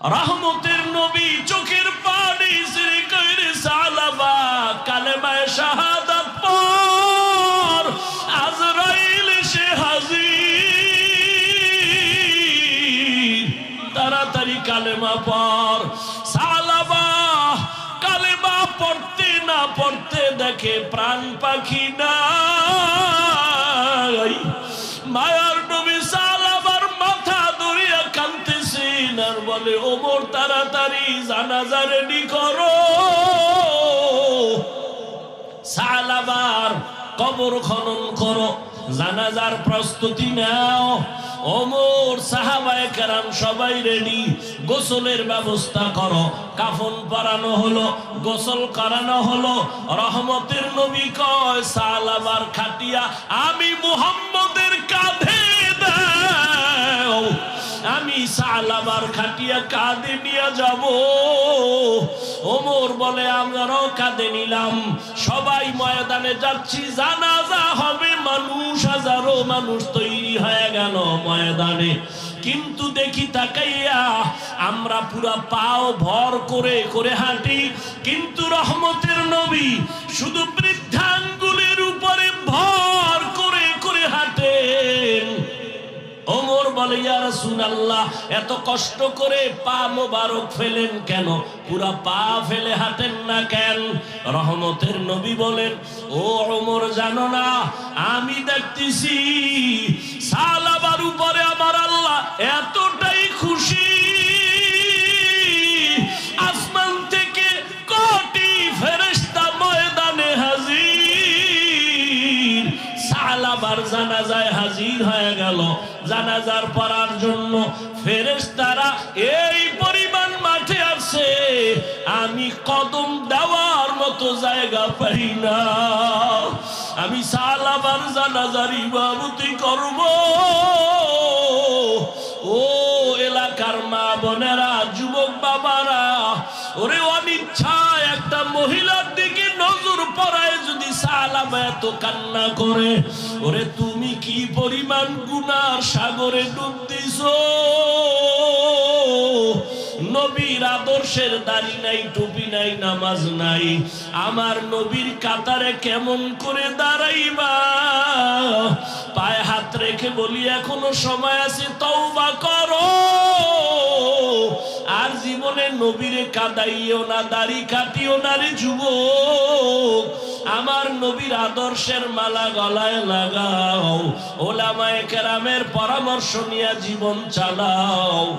রহমতের নবী চোখের পানি সিরি কইরে সালাবা, কালেমায় শাহাদাত পর আজরাইল সে হাজির। তাড়াতাড়ি কালেমা পর সালাবা, কালেমা পড়তে না পড়তে দেখে প্রাণ পাখি নাই বলে, ওমর, তাড়াতাড়ি জানাজা রেডি করো। সালাবার কবর খনন করো, জানাজার প্রস্তুতি নাও। ওমর, সাহাবায়ে কেরাম সবাই রেডি গোসলের ব্যবস্থা করো। কাফন পরানো হলো, গোসল করানো হলো। রহমতের নবী কয়, সালাবার খাটিয়া আমি মুহাম্মদের কাঁধে আমি সালাবার খাটিয়া কাঁধে নিয়ে যাব। ওমর বলে, আমরাও কাঁধে নিলাম। সবাই ময়দানে যাচ্ছি। জানাজা হবে। মানুষ, হাজারো মানুষ তৈরি হয়ে গেল ময়দানে। কিন্তু দেখি তাকাইয়া আমরা পুরা পাও ভর করে করে হাঁটি। কিন্তু রহমতের নবী শুধু বৃদ্ধাঙ্গুলের এত কষ্ট করে পা মোবারক ফেলেন কেন? পুরা পা ফেলে হাঁটেন না কেন? রহমতের নবী বলেন, ও ওমর, জানো না, আমি দেখতেছি সালাবার উপরে আমার আল্লাহ এতটাই খুশি। আসমান থেকে কোটি ফেরেশতা ময়দানে হাজির। সালাবার জানাজায় হাজির হয়ে গেল। জানাজার পড়ার জন্য ফেরেশতারা এই পরিমাণ মাঠে আছে আমি কদম দেওয়ার মতো জায়গা পাই না। আমি সালাবার জানাজার ইমামতি করব। ও এলাকার মা বোনেরা, যুবক বাবারা, ওরে অনিচ্ছায় একটা মহিলার এত কান্না করে। ওরে, তুমি কি পরিমাণ গুনার সাগরে ডুব দিছ? নবীর আদর্শের দাড়ি নাই, টুপি নাই, নামাজ নাই। আমার নবীর কাতারে কেমন করে দাঁড়াইবা? পায়ে হাত রেখে বলি, এখনও সময় আছে, তওবা করো। আর জীবনে নবীরে কাদাইও না, দাড়ি কাটিও না রে যুবক। আমার নবীর আদর্শের মালা গলায় লাগাও। ওলামায় কেরামের পরামর্শ নিয়ে জীবন চালাও।